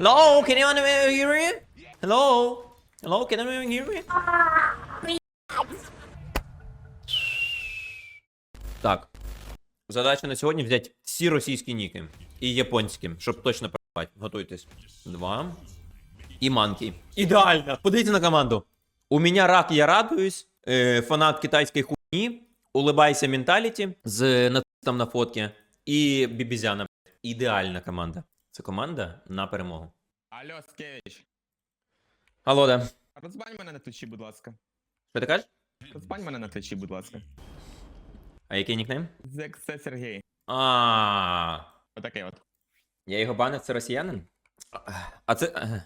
Hello, can anyone hear me? Hello? Hello, can anyone hear me? Так. Задача на сьогодні взяти всі російські ніки і японські, щоб точно працювати. Готуйтесь. Два. І манкі. Ідеально! Подивіться на команду. У мене рак, я радуюсь. Е, фанат китайської хуйні. Улибайся менталіті з нацистом на фотці. І бібізяна. Ідеальна команда. Це команда на перемогу. Алло, Скевич, Алло, да. розбань мене на твічі, будь ласка. Що ти кажеш? Розбань мене на твічі, будь ласка. А який нікнейм? Зексе Сергій. А, Отакий от. я його банив, це росіянин? А це.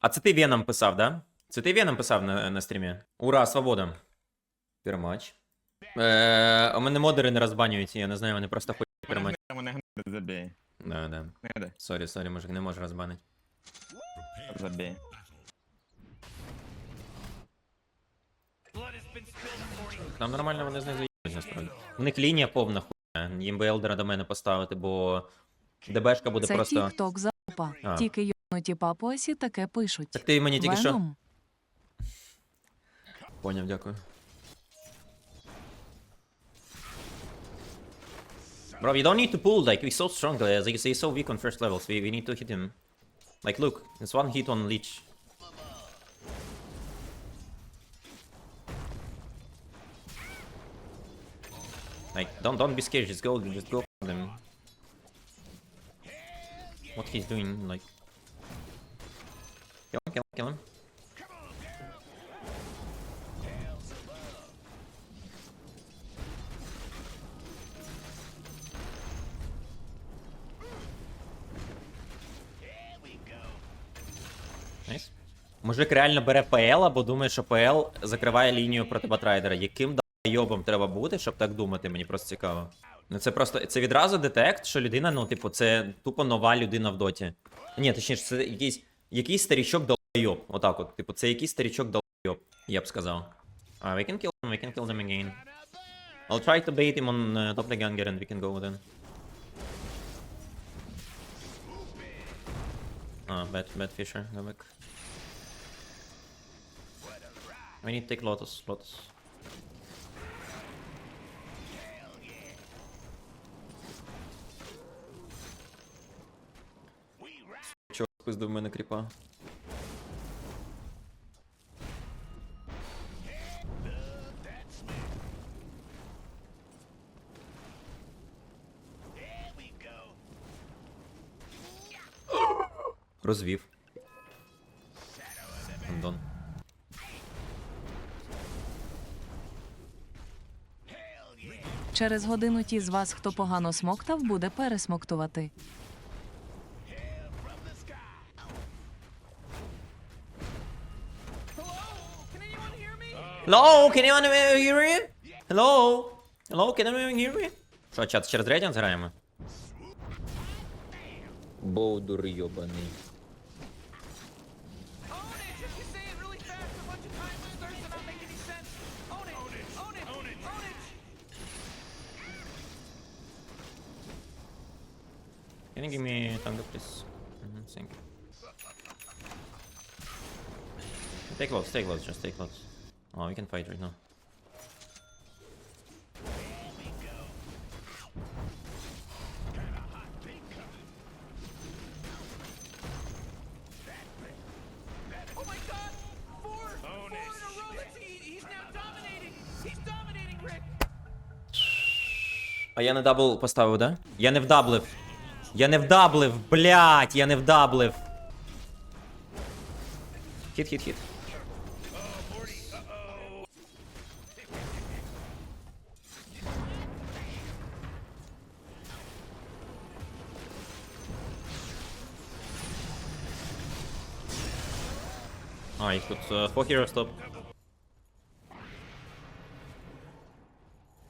А це ти Веном писав, да? Це ти Веном писав на, на стрімі? Ура, свобода. Пермач. Е, у мене модери не розбанюють, я не знаю, вони просто хуй пермач. Мене мене забій. Да, да. Гнида, Сорі, сорі, мужик, не можу розбанити. забій. Там нормально вони з них заїбуть, насправді. У них лінія повна хуйня. Їм би елдера до мене поставити, бо ДБшка буде Це просто. тік-ток залупа. А. Тільки йобнуті папуасі таке пишуть. Так ти мені тільки що. Веном. Поняв, дякую. Bro, you don't need to pull, like, he's so strong, he's he's so weak on first levels, we, we need to hit him. Like, look, it's one hit on Leech. Like, don't don't be scared, just go, just go for them. What he's doing, like... Kill him, kill him, kill him. Мужик реально бере ПЛ, або думає, що ПЛ закриває лінію проти батрайдера. Яким йобом треба бути, щоб так думати, мені просто цікаво. Ну це просто це відразу детект, що людина, ну, типу, це тупо нова людина в доті. Ні, точніше, це якийсь, якийсь старічок долбойоб. Отак от. Типу, це якийсь старічок долбойоб, я б сказав. Uh, we can kill them, we can kill them again. I'll try to bait him on uh, top Ganger and we can go then. Ah, bad, bad Fisher, go back. We need to take Lotus, Lotus. Чорт, пиздив мене кріпа. Розвів. Андон. Через годину ті з вас, хто погано смоктав, буде пересмоктувати. Hello, can anyone hear me? Hello? Hello, can anyone hear me? Що, чат, через рейтинг зграємо? Боудур йобаний. Can you give me thunder, please? Mhm, thank you. Take loads, take loads, just take loads. Oh, we can fight right now. Oh my god! Four! Four in a row! Let's see! He's now dominating! He's dominating, Rick! А я не дабл поставив, да? Я не вдаблив. Я не вдаблив, блять, я не вдаблив. Хіт, хіт, хіт. А, їх тут uh, four heroes top.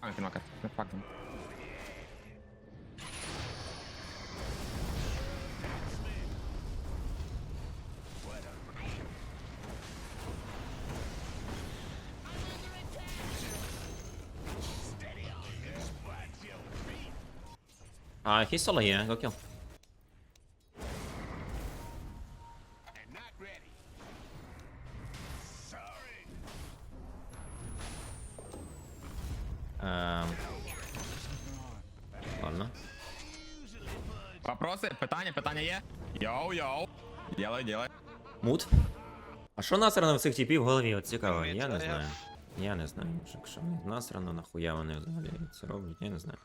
А, кінмака, Ah, he's solo here. Go kill. Um. Ладно. Вопросы? Питание, питание. є? Йоу-йоу. Ділай, ділай. Мут. А що насрано в цих типів в голові? От цікаво, я не знаю. Я не знаю. Якщо насрано, нахуя вони взагалі це роблять, я не знаю.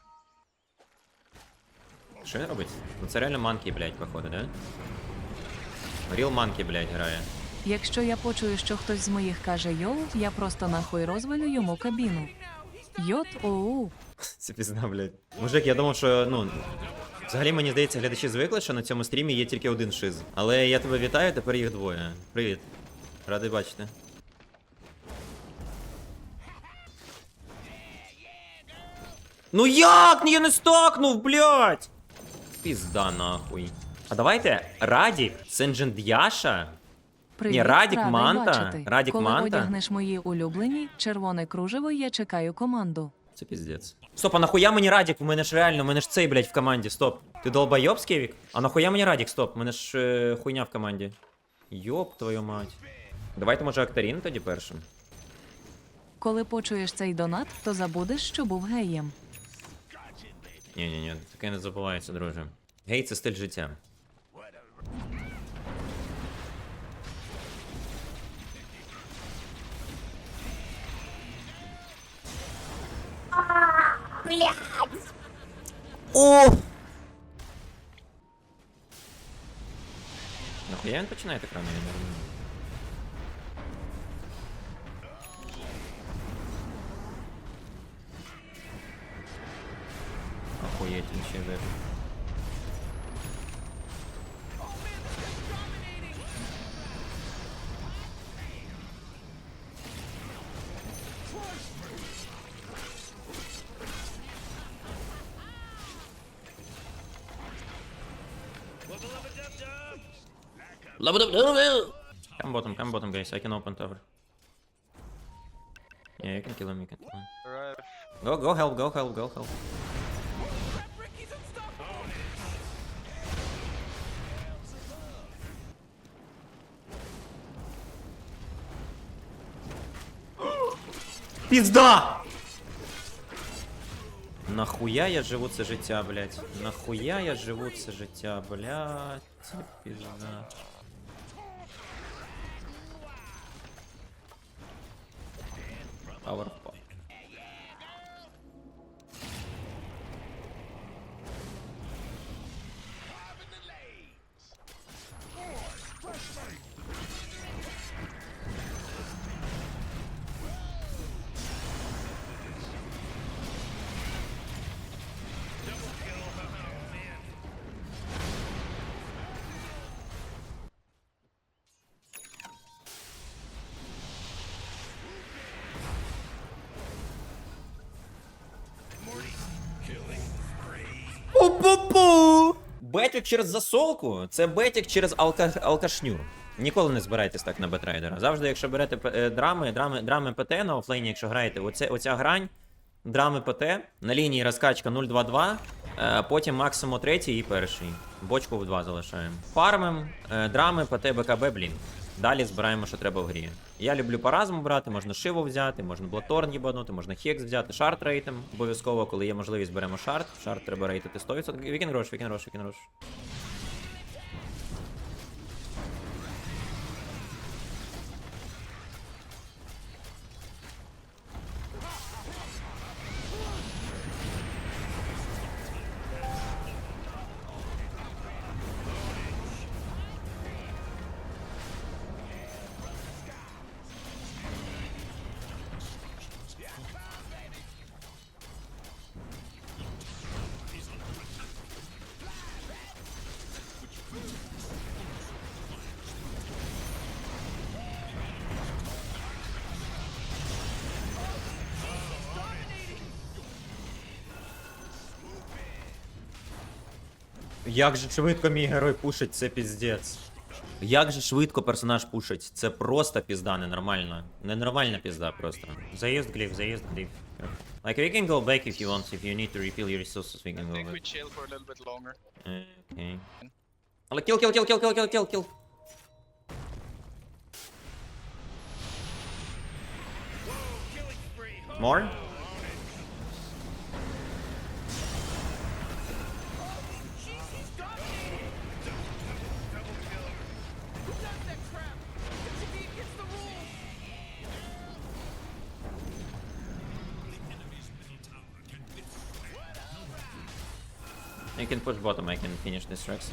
Що він робить? Ну це реально манкі, блядь, походу, да? Real манкі, блядь, грає. Якщо я почую, що хтось з моїх каже йоу, я просто нахуй розвалю йому кабіну. Йот оу. Це пізна, блядь. Мужик, я думав, що, ну. Взагалі, мені здається, глядачі звикли, що на цьому стрімі є тільки один шиз. Але я тебе вітаю, тепер їх двоє. Привіт. Радий бачити. Ну як? Я не стакнув, блядь! Пізда нахуй. А давайте Радік, Сенджендяша. Привіт, Радік радий Манта, бачити. Радік Коли Манта. одягнеш мої улюблені, червоне кружево, я чекаю команду. Це піздець. Стоп, а нахуя мені Радік? У мене ж реально, у мене ж цей, блядь, в команді. Стоп. Ти долбойоб, Скевік? А нахуя мені Радік? Стоп, у мене ж е, хуйня в команді. Йоп твою мать. Давайте, може, Актарін тоді першим. Коли почуєш цей донат, то забудеш, що був геєм. Ні, ні, ні, таке не забувається, друже. Гей, це стиль життя. О! Нахуя він починає так рано, я не розумію. creating shiver. Love it up, love it. Come bottom, come bottom, guys. I can open tower. Yeah, you can kill him. You can kill him. Go, go help, go help, go help. Пізда! Нахуя я живу це життя, блядь? Нахуя я живу це життя, блядь? Це пізда. Power Бетік через засолку це бетік через алка... алкашню. Ніколи не збирайтесь так на бетрайдера. Завжди, якщо берете е, драми, драми, драми ПТ на офлейні, якщо граєте, оце, оця грань, драми ПТ, на лінії розкачка 0-2-2, е, потім максимум третій і перший. Бочку в 2 залишаємо. Фармим, е, драми, ПТ, БКБ, блін. Далі збираємо, що треба в грі. Я люблю паразму брати, можна шиву взяти, можна блаторн їбанути, можна хекс взяти, шарт рейтим. Обов'язково, коли є можливість, беремо шарт. Шарт треба рейтити 100%. Вікін рош, вікін рош, вікін рош. Як же швидко мій герой пушить, це піздець. Як же швидко персонаж пушить, це просто пізда, ненормально. Ненормальна пізда просто. Заїзд гліф, заїзд гліф. Like we can go back if you want, if you need to refill your resources, we can go think we back. chill for a little bit longer. Okay. Але kill, kill, kill, kill, kill, kill, kill, kill. More? I can push bottom, I can finish this Rex.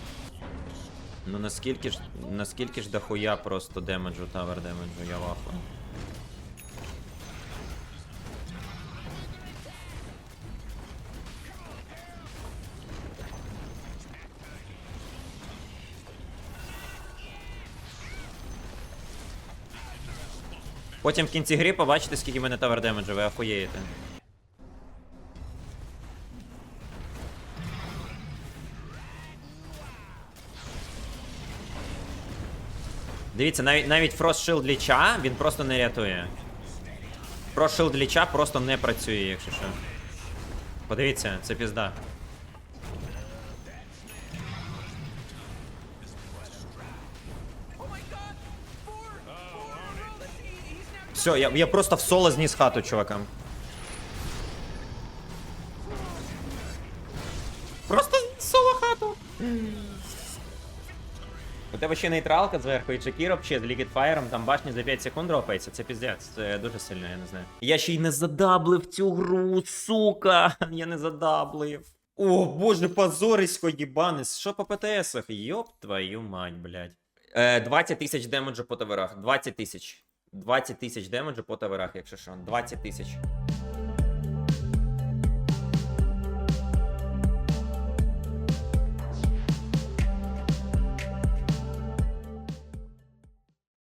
Ну наскільки ж, наскільки ж дохуя просто демеджу, тавер демеджу, я вахую. Потім в кінці гри побачите, скільки в мене тавер демеджу, ви ахуєєте. Дивіться, навіть, навіть Shield ліча він просто не рятує. Shield ліча просто не працює, якщо що. Подивіться, це пізда. Все, я, я просто в соло зніс хату, чувакам. Тебе ще нейтралка зверху і Джекір ще з Fire, там башні за 5 секунд дропається, це піздець, це дуже сильно, я не знаю. Я ще й не задаблив цю гру, сука! Я не задаблив. О, боже, позорисько їбанис. Що по ПТСах? Йоп твою мать, блядь. Е, 20 тисяч демеджу по таверах. 20 тисяч. 20 тисяч демеджу по таверах, якщо що. 20 тисяч.